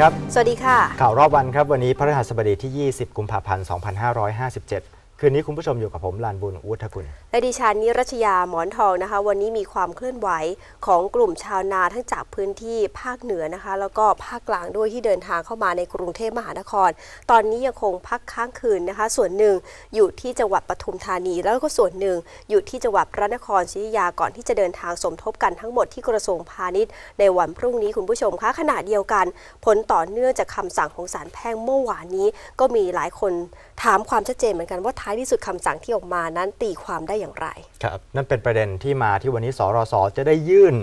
สวัสดีครับ สวัสดีค่ะ ข่าวรอบวันครับ วันนี้พระฤหัสบดีที่ 20 กุมภาพันธ์ 2557 คืนนี้คุณผู้ชมอยู่กับผมลานบุญอุทธกุลและดิฉันนิรัชยาหมอนทองนะคะ วันนี้มีความเคลื่อนไหวของกลุ่มชาวนาทั้งจากพื้นที่ภาคเหนือนะคะ แล้วก็ภาคกลางด้วยที่เดินทางเข้ามาในกรุงเทพมหานคร ตอนนี้ยังคงพักค้างคืนนะคะ ส่วนหนึ่งอยู่ที่จังหวัดปทุมธานี แล้วก็ส่วนหนึ่งอยู่ที่จังหวัดพระนครศรีอยุธยาก่อนที่จะเดินทางสมทบกันทั้งหมดที่กระทรวงพาณิชย์ ในวันพรุ่งนี้คุณผู้ชมคะขณะเดียวกัน ผลต่อเนื่องจากคำสั่งของศาลแพ่งเมื่อวานนี้ก็มีหลายคน ถามความชัดเจนเหมือนกันว่าท้ายที่สุดคำสั่งที่ออกมานั้นตีความได้อย่างไร ครับ นั่นเป็นประเด็นที่มาที่วันนี้สรสจะได้ยื่น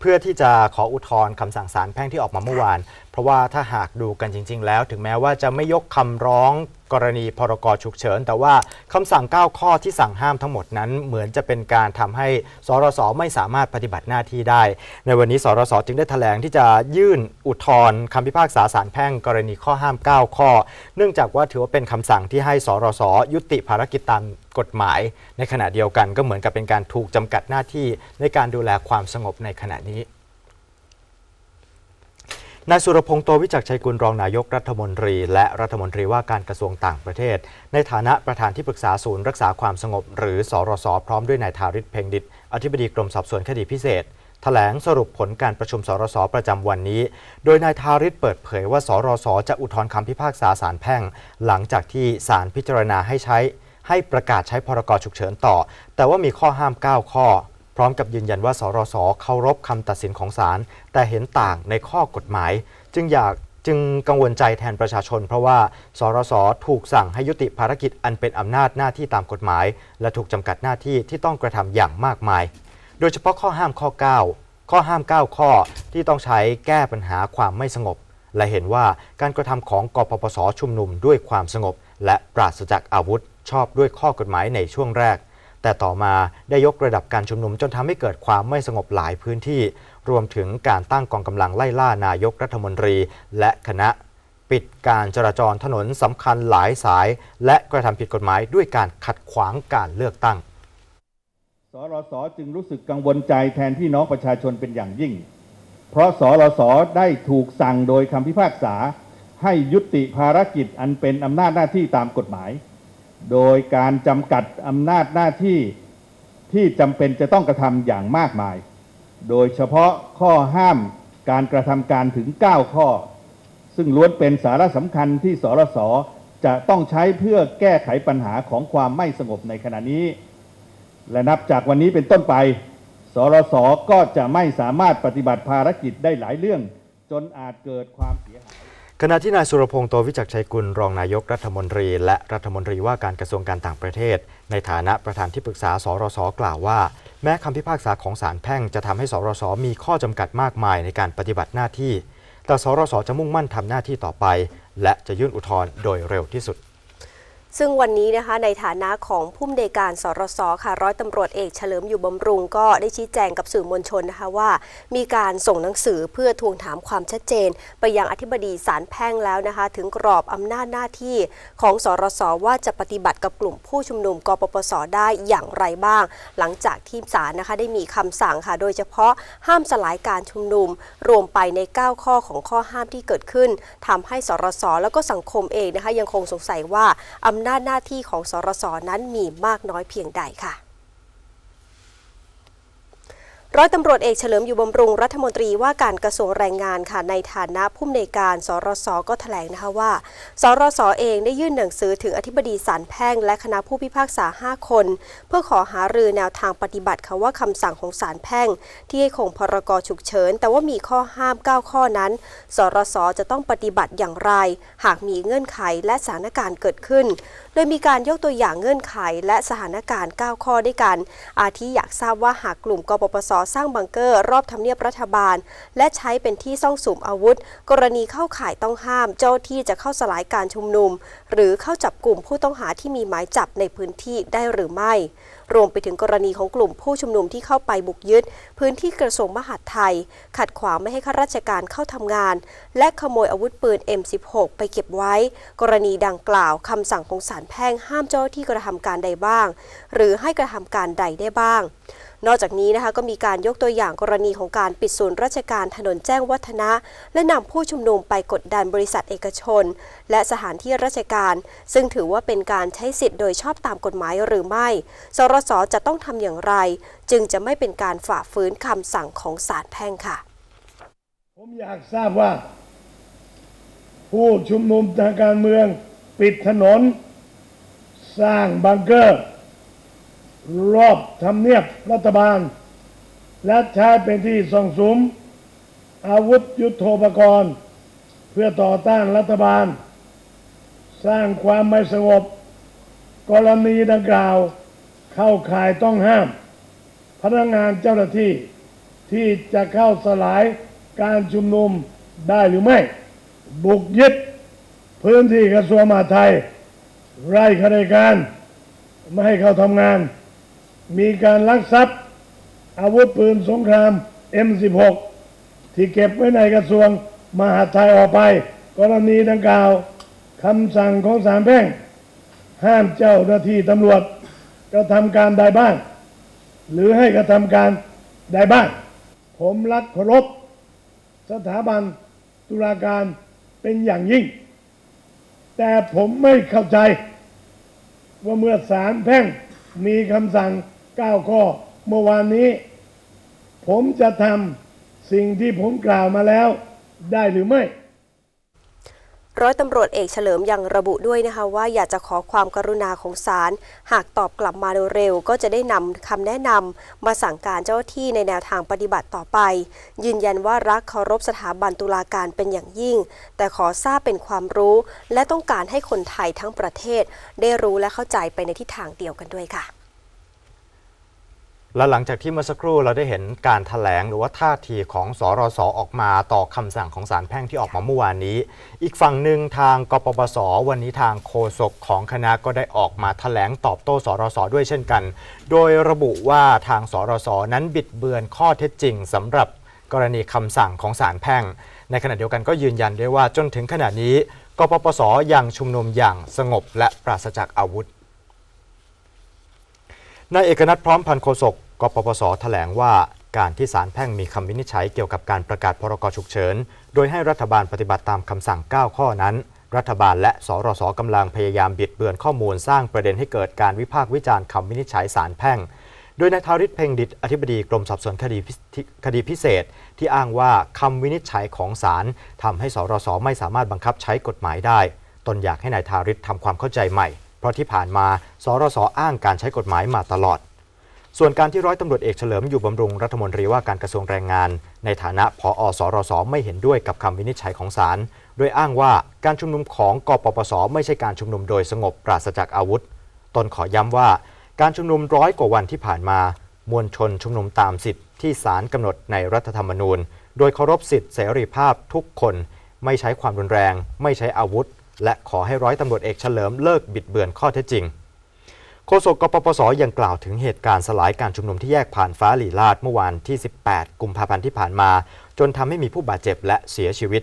เพื่อที่จะขออุทธรณ์คำสั่งศาลแพ่งที่ออกมาเมื่อวาน เพราะว่าถ้าหากดูกันจริง ๆ แล้ว ถึงแม้ว่าจะไม่ยกคำร้องกรณีพรกฉุกเฉิน แต่ว่าคำสั่ง 9 ข้อที่สั่งห้ามทั้งหมดนั้น เหมือนจะเป็นการทำให้สรสไม่สามารถปฏิบัติหน้าที่ได้ ในวันนี้สรสจึงได้แถลงที่จะยื่นอุทธรณ์คำพิพากษาศาลแพ่งกรณีข้อห้าม 9 ข้อ เนื่องจากว่าถือว่าเป็นคำสั่งที่ให้สรสยุติภารกิจตามกฎหมาย ในขณะเดียวกันก็เหมือนกับเป็นการถูกจำกัดหน้าที่ในการดูแลความสงบในขณะนี้ นายสุรพงษ์โตวิจักชัยกุลรองนายกรัฐมนตรี และรัฐมนตรีว่าการกระทรวงต่างประเทศ ในฐานะประธานที่ปรึกษาศูนย์รักษาความสงบ หรือสรสพร้อมด้วยนายทาริศเพ็งดิตอธิบดีกรมสอบสวนคดีพิเศษแถลงสรุปผลการประชุมสรสประจำวันนี้ โดยนายทาริศเปิดเผยว่าสรสจะอุทธรณ์คำพิพากษาศาลแพ่ง หลังจากที่ศาลพิจารณาให้ใช้ ให้ประกาศใช้พรกฉุกเฉินต่อ แต่ว่ามีข้อห้าม 9 ข้อ พร้อมกับยืนยันว่าสรสเคารพคำตัดสินของศาลแต่เห็นต่างในข้อกฎหมาย จึงอยากจึงกังวลใจแทนประชาชน เพราะว่าสรสถูกสั่งให้ยุติภารกิจอันเป็นอำนาจหน้าที่ตามกฎหมาย และถูกจำกัดหน้าที่ที่ต้องกระทำอย่างมากมาย โดยเฉพาะข้อห้ามข้อ 9 ข้อห้าม 9 ข้อที่ต้องใช้แก้ปัญหาความไม่สงบ และเห็นว่าการกระทำของกปปสชุมนุมด้วยความสงบ และปราศจากอาวุธชอบด้วยข้อกฎหมายในช่วงแรก แต่ต่อมาได้ยกระดับการชุมนุมจนทำให้เกิดความไม่สงบหลายพื้นที่ รวมถึงการตั้งกองกำลังไล่ล่านายกรัฐมนตรี และคณะปิดการจราจรถนนสำคัญหลายสาย และกระทำผิดกฎหมายด้วยการขัดขวางการเลือกตั้ง สรสจึงรู้สึกกังวลใจแทนพี่น้องประชาชนเป็นอย่างยิ่ง เพราะสรสได้ถูกสั่งโดยคำพิพากษา ให้ยุติภารกิจอันเป็นอำนาจหน้าที่ตามกฎหมาย โดยการจำกัดอำนาจหน้าที่ที่จำเป็นจะต้องกระทำอย่างมากมาย โดยเฉพาะข้อห้ามการกระทำการถึง 9 ข้อ ซึ่งล้วนเป็นสาระสำคัญที่สรสจะต้องใช้เพื่อแก้ไขปัญหาของความไม่สงบในขณะนี้ และนับจากวันนี้เป็นต้นไป สรสก็จะไม่สามารถปฏิบัติภารกิจได้หลายเรื่อง จนอาจเกิดความเสียหาย ขณะที่นายสุรพงศ์โตวิจักชัยกุลรองนายกรัฐมนตรี และรัฐมนตรีว่าการกระทรวงการต่างประเทศ ในฐานะประธานที่ปรึกษาสรสกล่าวว่า แม้คำพิพากษาของศาลแพ่งจะทำให้สรสมีข้อจำกัดมากมายในการปฏิบัติหน้าที่ แต่สรสจะมุ่งมั่นทำหน้าที่ต่อไป และจะยื่นอุทธรณ์โดยเร็วที่สุด ซึ่งวันนี้นะคะในฐานะของผู้อำนการสรสค่ะร้อยตำรวจเอกเฉลิมอยู่บำรุงก็ได้ชี้แจงกับสื่อมวลชนนะคะว่า มีการส่งหนังสือเพื่อทวงถามความชัดเจน ไปยังอธิบดีศาลแพ่งแล้วนะคะ ถึงกรอบอำนาจหน้าที่ของสรสว่าจะปฏิบัติกับกลุ่มผู้ชุมนุมกปปสได้อย่างไรบ้าง หลังจากที่ศาลนะคะได้มีคำสั่งค่ะโดยเฉพาะห้ามสลายการชุมนุม รวมไปใน 9 ข้อของข้อห้ามที่เกิดขึ้นทำให้สรสแล้วก็สังคมเองนะคะยังคงสงสัยว่าอำนาจหน้าที่ของสรสนั้นมีมากน้อยเพียงใดค่ะร้อยตำรวจเอกเฉลิมอยู่บำรุงรัฐมนตรีว่าการกระทรวงแรงงานค่ะในฐานะผู้อำนวยการสรสก็แถลงนะคะว่า สรสเองได้ยื่นหนังสือถึงอธิบดีศาลแพ่ง และคณะผู้พิพากษา 5 คน เพื่อขอหารือแนวทางปฏิบัติค่ะว่าคำสั่งของศาลแพ่ง ที่ให้คงพรกฉุกเฉิน แต่ว่ามีข้อห้าม 9 ข้อนั้น สรสจะต้องปฏิบัติอย่างไร หากมีเงื่อนไขและสถานการณ์เกิดขึ้น โดยมีการยกตัวอย่างเงื่อนไขและสถานการณ์ 9 ข้อด้วยกัน อาทิอยากทราบว่าหากกลุ่มกปปสสร้างบังเกอร์รอบทำเนียบรัฐบาล และใช้เป็นที่ซ่องสุมอาวุธ กรณีเข้าข่ายต้องห้ามเจ้าที่จะเข้าสลายการชุมนุม หรือเข้าจับกลุ่มผู้ต้องหาที่มีหมายจับในพื้นที่ได้หรือไม่ รวมไปถึงกรณีของกลุ่มผู้ชุมนุมที่เข้าไปบุกยึด พื้นที่กระทรวงมหาดไทย ขัดขวางไม่ให้ข้าราชการเข้าทำงาน และขโมยอาวุธปืน M16 ไปเก็บไว้ กรณีดังกล่าวคำสั่งของศาลแพ่งห้ามเจ้าหน้าที่กระทำการใดบ้าง หรือให้กระทำการใดได้บ้าง นอกจากนี้นะคะก็มีการยกตัวอย่างกรณีของการปิดศูนย์ราชการถนนแจ้งวัฒนะ และนำผู้ชุมนุมไปกดดันบริษัทเอกชน และสถานที่ราชการ ซึ่งถือว่าเป็นการใช้สิทธิ์โดยชอบตามกฎหมายหรือไม่ สรสจะต้องทำอย่างไร จึงจะไม่เป็นการฝ่าฝืนคำสั่งของศาลแพ่งค่ะ ผมอยากทราบว่า ผู้ชุมนุมทางการเมือง ปิดถนน สร้างบังเกอร์ รอบทำเนียบรัฐบาล และใช้เป็นที่ส่องสุม อาวุธยุโทโธปกรณ์ เพื่อต่อต้านรัฐบาล สร้างความไม่สงบ กรณีดังกล่าวเข้าข่ายต้องห้าม พนักงานเจ้าหน้าที่ที่จะเข้าสลายการชุมนุมได้หรือไม่ บุกยึดพื้นที่กระทรวงมหาดไทย ไร่ข้าราชการ ไม่ให้เข้าทำงาน มีการลักทรัพย์ อาวุธปืนสงคราม M16 ที่เก็บไว้ในกระทรวงมหาดไทยออกไป กรณีดังกล่าวคำสั่งของศาลแพ่ง ห้ามเจ้าหน้าที่ตำรวจกระทำการใดบ้าง หรือให้กระทำการใดบ้าง ผมรักเคารพสถาบันตุลาการเป็นอย่างยิ่ง แต่ผมไม่เข้าใจว่าเมื่อศาลแพ่งมีคำสั่ง 9 ข้อ เมื่อวานนี้ ผมจะทำสิ่งที่ผมกล่าวมาแล้วได้หรือไม่ ร้อยตำรวจเอกเฉลิมยังระบุด้วยนะคะว่าอยากจะขอความกรุณาของศาลหากตอบกลับมาเร็วๆก็จะได้นำคำแนะนำมาสั่งการเจ้าที่ในแนวทางปฏิบัติต่อไป ยืนยันว่ารักเคารพสถาบันตุลาการเป็นอย่างยิ่ง แต่ขอทราบเป็นความรู้ และต้องการให้คนไทยทั้งประเทศ ได้รู้และเข้าใจไปในทิศทางเดียวกันด้วยค่ะ และหลังจากที่เมื่อสักครู่เราได้เห็นการถแถลงหรือว่าท่าทีของสรสอออกมาต่อคำสั่งของศาลแพ่งที่ออกมาเมื่อวานนี้ อีกฝั่งหนึ่งทางกปปส วันนี้ทางโฆษกของคณะก็ได้ออกมาถแถลงตอบโต้สรสอด้วยเช่นกัน โดยระบุว่าทางสรสนั้นบิดเบือนข้อเท็จจริงสำหรับกรณีคำสั่งของศาลแพ่ง ในขณะเดียวกันก็ยืนยันด้วยว่าจนถึงขณะนี้กปปสยังชุมนุมอย่างสงบและปราศจากอาวุธนายเอกนัทพร้อมพันโฆษก กปปสแถลงว่าการที่ศาลแพ่งมีคำวินิจฉัยเกี่ยวกับการประกาศพรกฉุกเฉิน โดยให้รัฐบาลปฏิบัติตามคำสั่ง 9 ข้อนั้น รัฐบาลและสรสกำลังพยายามบิดเบือนข้อมูลสร้างประเด็นให้เกิดการวิพากษ์วิจารณ์คำวินิจฉัยศาลแพ่ง โดยนายทาริศเพ่งดิตอธิบดีกรมสอบสวนคดีพิคดีพิเศษ ที่อ้างว่าคำวินิจฉัยของศาลทำให้สรสไม่สามารถบังคับใช้กฎหมายได้ ตนอยากให้นายทาริศทำความเข้าใจใหม่ เพราะที่ผ่านมาสรสอ้างการใช้กฎหมายมาตลอด ส่วนการที่ร้อยตำรวจเอกเฉลิมอยู่บำรุงรัฐมนตรีว่าการกระทรวงแรงงาน ในฐานะผอสรสไม่เห็นด้วยกับคำวินิจฉัยของศาลโดยอ้างว่าการชุมนุมของกปปส ไม่ใช่การชุมนุมโดยสงบปราศจากอาวุธ ตนขอย้ำว่า การชุมนุมร้อยกว่าวันที่ผ่านมา มวลชนชุมนุมตามสิทธิที่ศาลกำหนดในรัฐธรรมนูญ โดยเคารพสิทธิเสรีภาพทุกคน ไม่ใช้ความรุนแรง ไม่ใช้อาวุธ และขอให้ร้อยตำรวจเอกเฉลิมเลิกบิดเบือนข้อเท็จจริง โฆษกกปปสยังกล่าวถึงเหตุการณ์สลายการชุมนุมที่แยกผ่านฟ้าหลีลาดเมื่อวานที่ 18 กุมภาพันธ์ที่ผ่านมา จนทำให้มีผู้บาดเจ็บและเสียชีวิต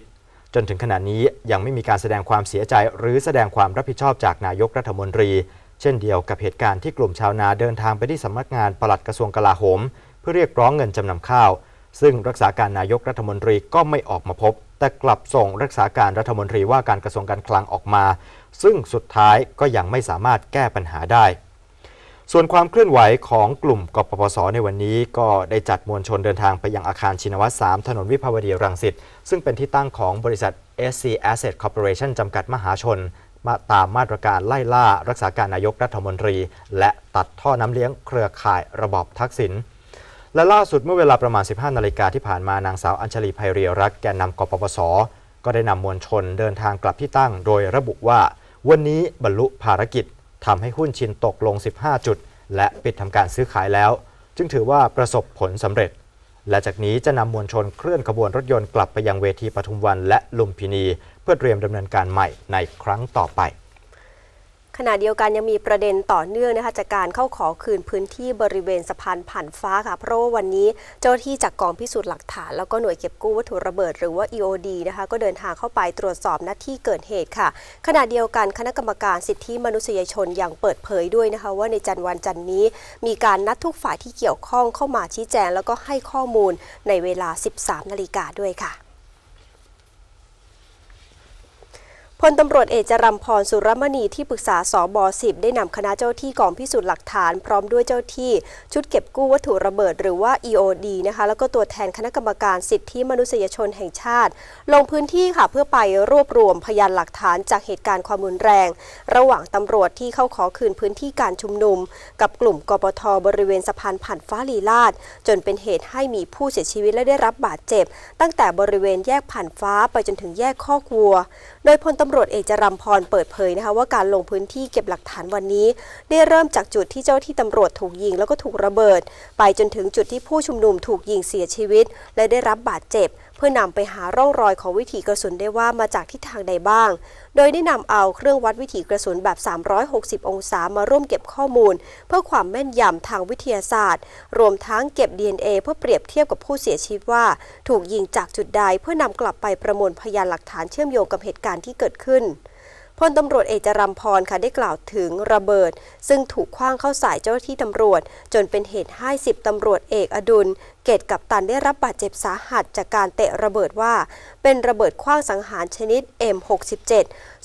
จนถึงขณะนี้ยังไม่มีการแสดงความเสียใจหรือแสดงความรับผิดชอบจากนายกรัฐมนตรี เช่นเดียวกับเหตุการณ์ที่กลุ่มชาวนาเดินทางไปที่สำนักงานปลัดกระทรวงกลาโหม เพื่อเรียกร้องเงินจำนำข้าว ซึ่งรักษาการนายกรัฐมนตรีก็ไม่ออกมาพบ แต่กลับส่งรักษาการรัฐมนตรีว่าการกระทรวงการคลังออกมา ซึ่งสุดท้ายก็ยังไม่สามารถแก้ปัญหาได้ ส่วนความเคลื่อนไหวของกลุ่มกปปส ในวันนี้ก็ได้จัดมวลชนเดินทางไปยังอาคารชินวัตร 3 ถนนวิภาวดีรังสิต ซึ่งเป็นที่ตั้งของบริษัท SC Asset Corporation จำกัดมหาชน มาตามมาตรการไล่ล่า รักษาการนายกรัฐมนตรี และตัดท่อน้ำเลี้ยงเครือข่ายระบอบทักษิณและล่าสุดเมื่อเวลาประมาณ 15 นาฬิกาที่ผ่านมานางสาวอัญชลีไพเรียรักแกนนำกปปส ก็ได้นำมวลชนเดินทางกลับที่ตั้ง โดยระบุว่า วันนี้บรรลุภารกิจ ทำให้หุ้นชินตกลง 15 จุด และปิดทำการซื้อขายแล้ว จึงถือว่าประสบผลสำเร็จ และจากนี้จะนำมวลชนเคลื่อนขบวนรถยนต์กลับไปยังเวทีปทุมวันและลุมพินี เพื่อเตรียมดำเนินการใหม่ในครั้งต่อไป ขณะเดียวกันยังมีประเด็นต่อเนื่องนะคะจากการเข้าขอคืนพื้นที่บริเวณสะพานผ่านฟ้าค่ะ เพราะว่าวันนี้เจ้าหน้าที่จากกองพิสูจน์หลักฐาน แล้วก็หน่วยเก็บกู้วัตถุระเบิดหรือว่า EOD นะคะก็เดินทางเข้าไปตรวจสอบณที่เกิดเหตุค่ะ ขณะเดียวกันคณะกรรมการสิทธิมนุษยชนอย่างเปิดเผยด้วยนะคะ ว่าในจันทร์วันจันทร์นี้ มีการนัดทุกฝ่ายที่เกี่ยวข้องเข้ามาชี้แจง แล้วก็ให้ข้อมูลในเวลา 13 นาฬิกาด้วยค่ะ พลตำรวจเอกจรัมพรสุรมณีที่ปรึกษาสบ10ได้นำคณะเจ้าที่กองพิสูจน์หลักฐานพร้อมด้วยเจ้าที่ชุดเก็บกู้วัตถุระเบิดหรือว่า EOD นะคะแล้วก็ตัวแทนคณะกรรมการสิทธิมนุษยชนแห่งชาติ ลงพื้นที่ค่ะเพื่อไปรวบรวมพยานหลักฐานจากเหตุการณ์ความรุนแรง ระหว่างตำรวจที่เข้าขอคืนพื้นที่การชุมนุม กับกลุ่มกปทบริเวณสะพานผ่านฟ้าลีลาดจนเป็นเหตุให้มีผู้เสียชีวิตและได้รับบาดเจ็บ ตั้งแต่บริเวณแยกผ่านฟ้าไปจนถึงแยกข้อกัว โดยพลตำรวจเอกจรัมพรเปิดเผยนะคะว่าการลงพื้นที่เก็บหลักฐานวันนี้ ได้เริ่มจากจุดที่เจ้าที่ตำรวจถูกยิงแล้วก็ถูกระเบิด ไปจนถึงจุดที่ผู้ชุมนุมถูกยิงเสียชีวิต และได้รับบาดเจ็บ พื่อนำไปหาร่องรอยของวิถีกระสุนได้ว่ามาจากทิศทางใดบ้าง โดยได้นำเอาเครื่องวัดวิถีกระสุนแบบ 360 องศามาร่วมเก็บข้อมูล เพื่อความแม่นยำทางวิทยาศาสตร์ รวมทั้งเก็บ DNA เพื่อเปรียบเทียบกับผู้เสียชีวิตว่า ถูกยิงจากจุดใดเพื่อนำกลับไปประมวลพยานหลักฐานเชื่อมโยงกับเหตุการณ์ที่เกิดขึ้น พลตำรวจเอกจรัมพรค่ะได้กล่าวถึงระเบิด ซึ่งถูกคว้างเข้าใส่เจ้าหน้าที่ตำรวจ จนเป็นเหตุให้สิบตำรวจเอกอดุล เกตกับตันได้รับบาดเจ็บสาหัสจากการเตะระเบิดว่า เป็นระเบิดคว้างสังหารชนิด M67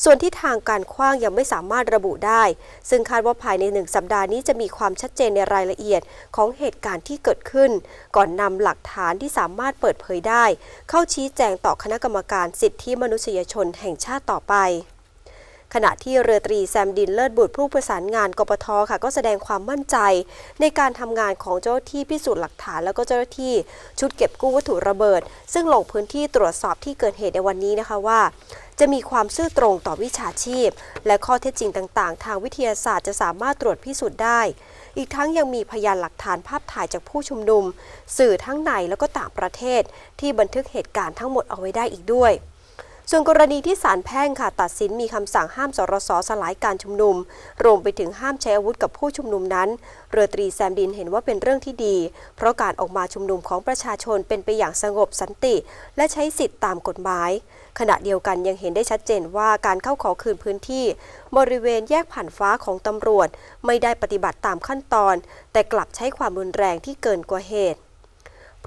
ส่วนที่ทางการคว้างยังไม่สามารถระบุได้ ซึ่งคาดว่าภายในหนึ่งสัปดาห์นี้จะมีความชัดเจนในรายละเอียดของเหตุการณ์ที่เกิดขึ้น ก่อนนำหลักฐานที่สามารถเปิดเผยได้ เข้าชี้แจงต่อคณะกรรมการสิทธิมนุษยชนแห่งชาติต่อไป ขณะที่เรือตรีแซมดินเลิศบุตรผู้ประสานงานกปทค่ะ ก็แสดงความมั่นใจ ในการทำงานของเจ้าที่พิสูจน์หลักฐาน แล้วก็เจ้าหน้าที่ชุดเก็บกู้วัตถุระเบิด ซึ่งลงพื้นที่ตรวจสอบที่เกิดเหตุในวันนี้นะคะว่า จะมีความซื่อตรงต่อวิชาชีพ และข้อเท็จจริงต่าง ๆ ทางวิทยาศาสตร์จะสามารถตรวจพิสูจน์ได้ อีกทั้งยังมีพยานหลักฐานภาพถ่ายจากผู้ชุมนุม สื่อทั้งในแล้วก็ต่างประเทศ ที่บันทึกเหตุการณ์ทั้งหมดเอาไว้ได้อีกด้วย ส่วนกรณีที่ศาลแพ่งค่ะตัดสินมีคำสั่งห้ามสรสสลายการชุมนุม รวมไปถึงห้ามใช้อาวุธกับผู้ชุมนุมนั้น เรือตรีแซมดินเห็นว่าเป็นเรื่องที่ดี เพราะการออกมาชุมนุมของประชาชนเป็นไปอย่างสงบสันติ และใช้สิทธิ์ตามกฎหมาย ขณะเดียวกันยังเห็นได้ชัดเจนว่าการเข้าขอคืนพื้นที่ บริเวณแยกผ่านฟ้าของตำรวจ ไม่ได้ปฏิบัติตามขั้นตอน แต่กลับใช้ความรุนแรงที่เกินกว่าเหตุ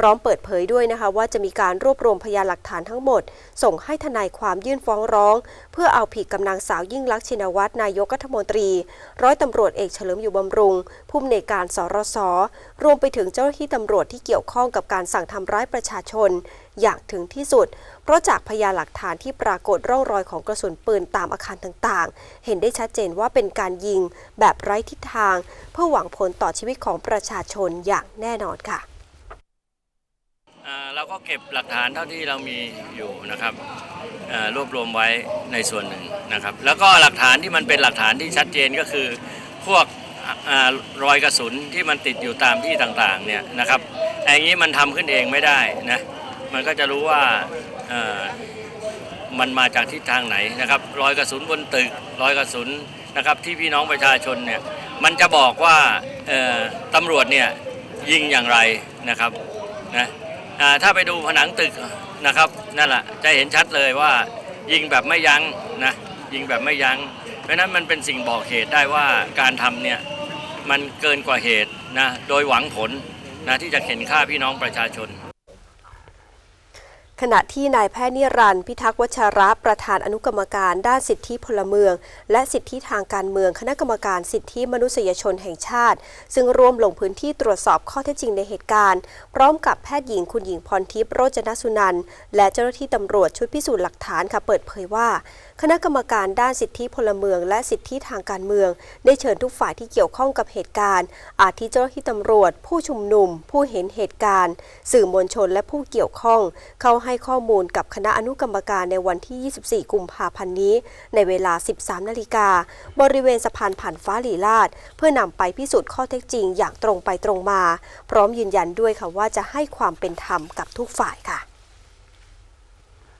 พร้อมเปิดเผยด้วยนะคะว่าจะมีการรวบรวมพยานหลักฐานทั้งหมด ส่งให้ทนายความยื่นฟ้องร้อง เพื่อเอาผิดกับนางสาวยิ่งลักษณ์ชินวัตรนายกรัฐมนตรี ร้อยตำรวจเอกเฉลิมอยู่บำรุงผู้อำนวยการสรสรวมไปถึงเจ้าหน้าที่ตำรวจที่เกี่ยวข้องกับการสั่งทำร้ายประชาชน อย่างถึงที่สุด เพราะจากพยานหลักฐานที่ปรากฏร่องรอยของกระสุนปืนตามอาคารต่างๆ เห็นได้ชัดเจนว่าเป็นการยิงแบบไร้ทิศทาง เพื่อหวังผลต่อชีวิตของประชาชนอย่างแน่นอนค่ะ เราก็เก็บหลักฐานเท่าที่เรามีอยู่นะครับรวบรวมไว้ในส่วนหนึ่งนะครับ แล้วก็หลักฐานที่มันเป็นหลักฐานที่ชัดเจนก็คือพวกอรอยกระสุนที่มันติดอยู่ตามที่ต่างๆเนี่ยนะครับไอ้อย่างนี้มันทำขึ้นเองไม่ได้นะมันก็จะรู้ว่ามันมาจากทิศทางไหนนะครับรอยกระสุนบนตึกรอยกระสุนนะครับที่พี่น้องประชาชนเนี่ยมันจะบอกว่าตำรวจเนี่ยยิงอย่างไรนะครับนะ ถ้าไปดูผนังตึกนะครับนั่นแหละจะเห็นชัดเลยว่ายิงแบบไม่ยั้งนะยิงแบบไม่ยั้ง เพราะนั้นมันเป็นสิ่งบอกเหตุได้ว่าการทำเนี่ยมันเกินกว่าเหตุนะโดยหวังผลนะที่จะเห็นค่าพี่น้องประชาชน ขณะที่นายแพทย์นิรันดร์พิทักษ์วัชระประธานอนุกรรมการด้านสิทธิพลเมือง และสิทธิทางการเมืองคณะกรรมการสิทธิมนุษยชนแห่งชาติ ซึ่งร่วมลงพื้นที่ตรวจสอบข้อเท็จจริงในเหตุการณ์ พร้อมกับแพทย์หญิงคุณหญิงพรทิพย์โรจนสุนันและเจ้าหน้าที่ตำรวจชุดพิสูจน์หลักฐานค่ะเปิดเผยว่า คณะกรรมการด้านสิทธิพลเมือง และสิทธิทางการเมือง ได้เชิญทุกฝ่ายที่เกี่ยวข้องกับเหตุการณ์ อาทิเจ้าหน้าที่ตำรวจ ผู้ชุมนุม ผู้เห็นเหตุการณ์ สื่อมวลชนและผู้เกี่ยวข้อง เข้าให้ข้อมูลกับคณะอนุกรรมการในวันที่ 24 กุมภาพันธ์นี้ ในเวลา 13 นาฬิกา บริเวณสะพานผ่านฟ้าหลีลาดเพื่อนำไปพิสูจน์ข้อเท็จจริงอย่างตรงไปตรงมา พร้อมยืนยันด้วยค่ะว่าจะให้ความเป็นธรรมกับทุกฝ่ายค่ะ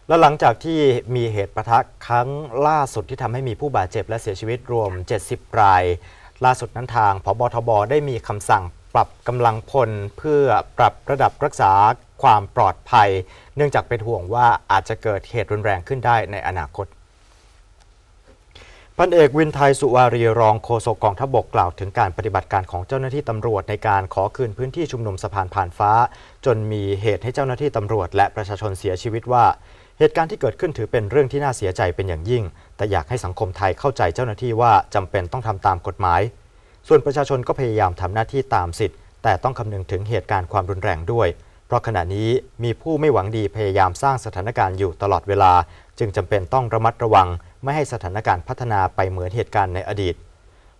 และหลังจากที่มีเหตุประทะครั้งล่าสุดที่ทำให้มีผู้บาดเจ็บและเสียชีวิตรวม 70 ราย ล่าสุดนั้นทางพบทบได้มีคำสั่งปรับกำลังพลเพื่อปรับระดับรักษาความปลอดภัย เนื่องจากเป็นห่วงว่าอาจจะเกิดเหตุรุนแรงขึ้นได้ในอนาคตพันเอกวินไทยสุวารีรองโฆษกกองทพบกกล่าวถึงการปฏิบัติการของเจ้าหน้าที่ตำรวจในการขอคืนพื้นที่ชุมนุมสะพานผ่านฟ้า จนมีเหตุให้เจ้าหน้าที่ตำรวจและประชาชนเสียชีวิตว่า เหตุการณ์ที่เกิดขึ้นถือเป็นเรื่องที่น่าเสียใจเป็นอย่างยิ่ง แต่อยากให้สังคมไทยเข้าใจเจ้าหน้าที่ว่าจำเป็นต้องทำตามกฎหมาย ส่วนประชาชนก็พยายามทำหน้าที่ตามสิทธิ์ แต่ต้องคำนึงถึงเหตุการณ์ความรุนแรงด้วย เพราะขณะนี้มีผู้ไม่หวังดีพยายามสร้างสถานการณ์อยู่ตลอดเวลา จึงจำเป็นต้องระมัดระวัง ไม่ให้สถานการณ์พัฒนาไปเหมือนเหตุการณ์ในอดีต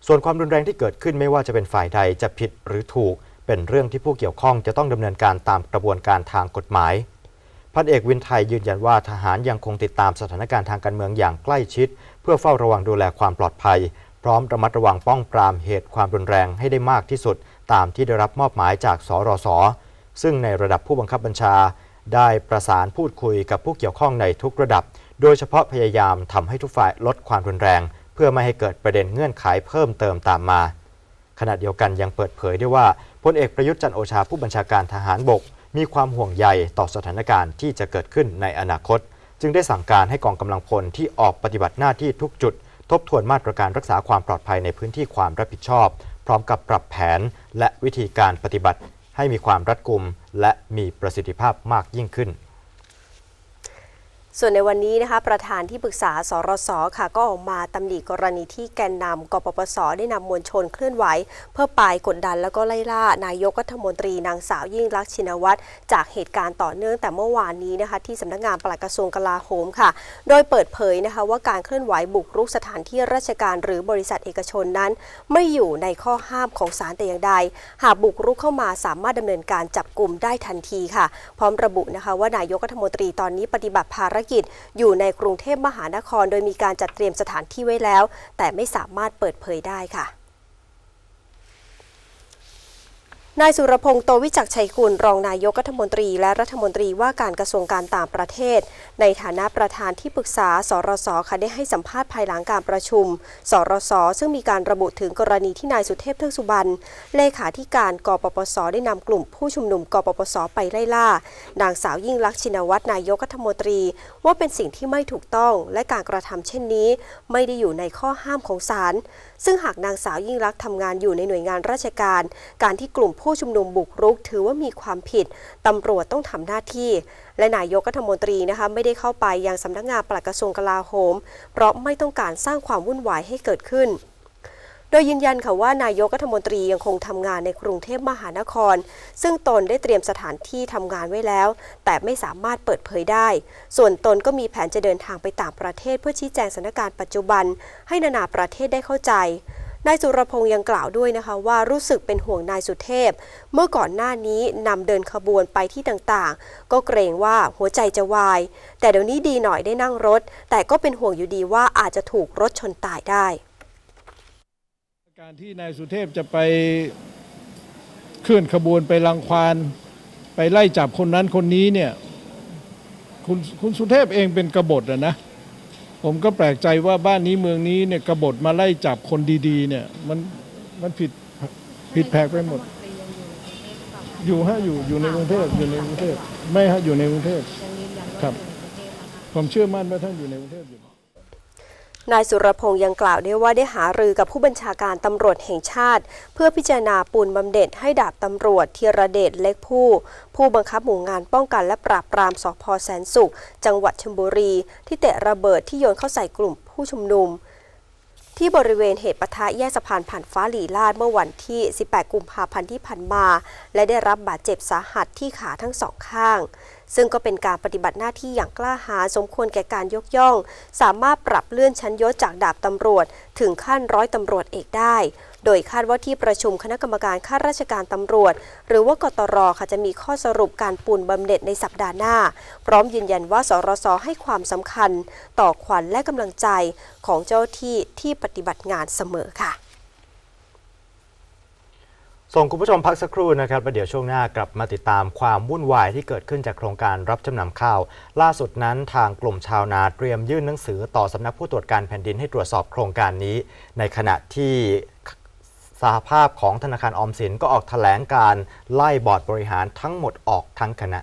ส่วนความรุนแรงที่เกิดขึ้นไม่ว่าจะเป็นฝ่ายใดจะผิดหรือถูก เป็นเรื่องที่ผู้เกี่ยวข้องจะต้องดำเนินการตามกระบวนการทางกฎหมาย พันเอกวินไทยยืนยันว่าทหารยังคงติดตามสถานการณ์ทางการเมืองอย่างใกล้ชิด เพื่อเฝ้าระวังดูแลความปลอดภัย พร้อมระมัดระวังป้องปรามเหตุความรุนแรงให้ได้มากที่สุด ตามที่ได้รับมอบหมายจากสรส ซึ่งในระดับผู้บังคับบัญชา ได้ประสานพูดคุยกับผู้เกี่ยวข้องในทุกระดับ โดยเฉพาะพยายามทำให้ทุกฝ่ายลดความรุนแรง เพื่อไม่ให้เกิดประเด็นเงื่อนไขเพิ่มเติมตามมา ขณะเดียวกันยังเปิดเผยด้วยว่าพลเอกประยุทธ์จันโอชาผู้บัญชาการทหารบก มีความห่วงใยต่อสถานการณ์ที่จะเกิดขึ้นในอนาคต จึงได้สั่งการให้กองกำลังพลที่ออกปฏิบัติหน้าที่ทุกจุด ทบทวนมาตรการรักษาความปลอดภัยในพื้นที่ความรับผิดชอบ พร้อมกับปรับแผนและวิธีการปฏิบัติให้มีความรัดกุม และมีประสิทธิภาพมากยิ่งขึ้น ส่วนในวันนี้นะคะประธานที่ปรึกษาสรสค่ะ ก็ออกมาตำหนิกรณีที่แกนนำกปปส ได้นำมวลชนเคลื่อนไหว เพื่อปลายกดดันแล้วก็ไล่ล่านายกรัฐมนตรีนางสาวยิ่งรักษณ์ชินวัตรจากเหตุการณ์ต่อเนื่องแต่เมื่อวานนี้นะคะที่สำนักงานปลัดกระทรวงกลาโหมค่ะ โดยเปิดเผยนะคะว่าการเคลื่อนไหวบุกรุกสถานที่ราชการหรือบริษัทเอกชนนั้น ไม่อยู่ในข้อห้ามของศาลแต่อย่างใด หากบุกรุกเข้ามาสามารถดำเนินการจับกลุ่มได้ทันทีค่ะ พร้อมระบุนะคะว่านายกรัฐมนตรีตอนนี้ปฏิบัติภารกิจ อยู่ในกรุงเทพมหานคร โดยมีการจัดเตรียมสถานที่ไว้แล้ว แต่ไม่สามารถเปิดเผยได้ค่ะ นายสุรพงษ์โตวิจักชัยกุลรองนายกรัฐมนตรี และรัฐมนตรีว่าการกระทรวงการต่างประเทศ ในฐานะประธานที่ปรึกษา สรสค่ะได้ให้สัมภาษณ์ภายหลังการประชุม สรส ซึ่งมีการระบุถึงกรณีที่นายสุเทพเทือกสุบรรณเลขาธิการกปปสได้นำกลุ่มผู้ชุมนุมกปปสไปไล่ล่านางสาวยิ่งลักษณ์ชินวัตรนายกรัฐมนตรี ว่าเป็นสิ่งที่ไม่ถูกต้องและการกระทำเช่นนี้ ไม่ได้อยู่ในข้อห้ามของศาล ซึ่งหากนางสาวยิ่งลักษณ์ทำงานอยู่ในหน่วยงานราชการ การที่กลุ่มผู้ชุมนุมบุกรุก ถือว่ามีความผิดตำรวจต้องทำหน้าที่ และนายกรัฐมนตรีนะคะไม่ได้เข้าไปยังสำนักงานปลัดกระทรวงกลาโหม เพราะไม่ต้องการสร้างความวุ่นวายให้เกิดขึ้น โดยยืนยันค่ะว่านายกรัฐมนตรียังคงทำงานในกรุงเทพมหานคร ซึ่งตนได้เตรียมสถานที่ทำงานไว้แล้ว แต่ไม่สามารถเปิดเผยได้ ส่วนตนก็มีแผนจะเดินทางไปต่างประเทศเพื่อชี้แจงสถานการณ์ปัจจุบัน ให้นานาประเทศได้เข้าใจนายสุรพงษ์ยังกล่าวด้วยนะคะว่ารู้สึกเป็นห่วงนายสุเทพ เมื่อก่อนหน้านี้นำเดินขบวนไปที่ต่างๆ ก็เกรงว่าหัวใจจะวาย แต่เดี๋ยวนี้ดีหน่อยได้นั่งรถ แต่ก็เป็นห่วงอยู่ดีว่าอาจจะถูกรถชนตายได้ การที่นายสุเทพจะไปเคลื่อนขบวนไปรังควานไปไล่จับคนนั้นคนนี้เนี่ยคุณคุณสุเทพเองเป็นกบฏอะนะผมก็แปลกใจว่าบ้านนี้เมืองนี้เนี่ยกบฏมาไล่จับคนดีๆ เนี่ยมันมันผิดผิดแผกไปหมด อยู่ฮะอยู่อยู่ในกรุงเทพอยู่ในกรุงเทพไม่ฮะอยู่ในกรุงเทพครับ ผมเชื่อมั่นว่าท่านอยู่ในกรุงเทพอยู่ นายสุรพงษ์ยังกล่าวได้วยว่าได้หารือกับผู้บัญชาการตำรวจแห่งชาติ เพื่อพิจารณาปูนบำเหน็จให้ดาบตำรวจธีรเดชเล็กผู้ ผู้บังคับหมู่งานป้องกันและปราบปรามสพแสนสุข จังหวัดชลบุรี ที่เตะระเบิดที่โยนเข้าใส่กลุ่มผู้ชุมนุม ที่บริเวณเหตุปะทะแยกสะพานผ่านฟ้าหลีลาดเมื่อวันที่ 18 กุมภาพันธ์ที่ผ่านมา และได้รับบาดเจ็บสาหัสที่ขาทั้งสองข้าง ซึ่งก็เป็นการปฏิบัติหน้าที่อย่างกล้าหาญสมควรแก่การยกย่อง สามารถปรับเลื่อนชั้นยศจากดาบตำรวจ ถึงขั้นร้อยตำรวจเอกได้ โดยคาดว่าที่ประชุมคณะกรรมการข้าราชการตำรวจ หรือว่ากตรค่ะจะมีข้อสรุปการปูนบำเหน็จในสัปดาห์หน้า พร้อมยืนยันว่าสรสให้ความสำคัญ ต่อขวัญและกำลังใจของเจ้าที่ที่ปฏิบัติงานเสมอค่ะ ส่งคุณผู้ชมพักสักครู่นะครับประเดี๋ยวช่วงหน้ากลับมาติดตามความวุ่นวายที่เกิดขึ้นจากโครงการรับจำนำข้าว ล่าสุดนั้นทางกลุ่มชาวนาเตรียมยื่นหนังสือต่อสำนักผู้ตรวจการแผ่นดินให้ตรวจสอบโครงการนี้ ในขณะที่สาภาพของธนาคารออมสินก็ออกแถลงการไล่บอร์ดบริหารทั้งหมดออกทั้งคณะ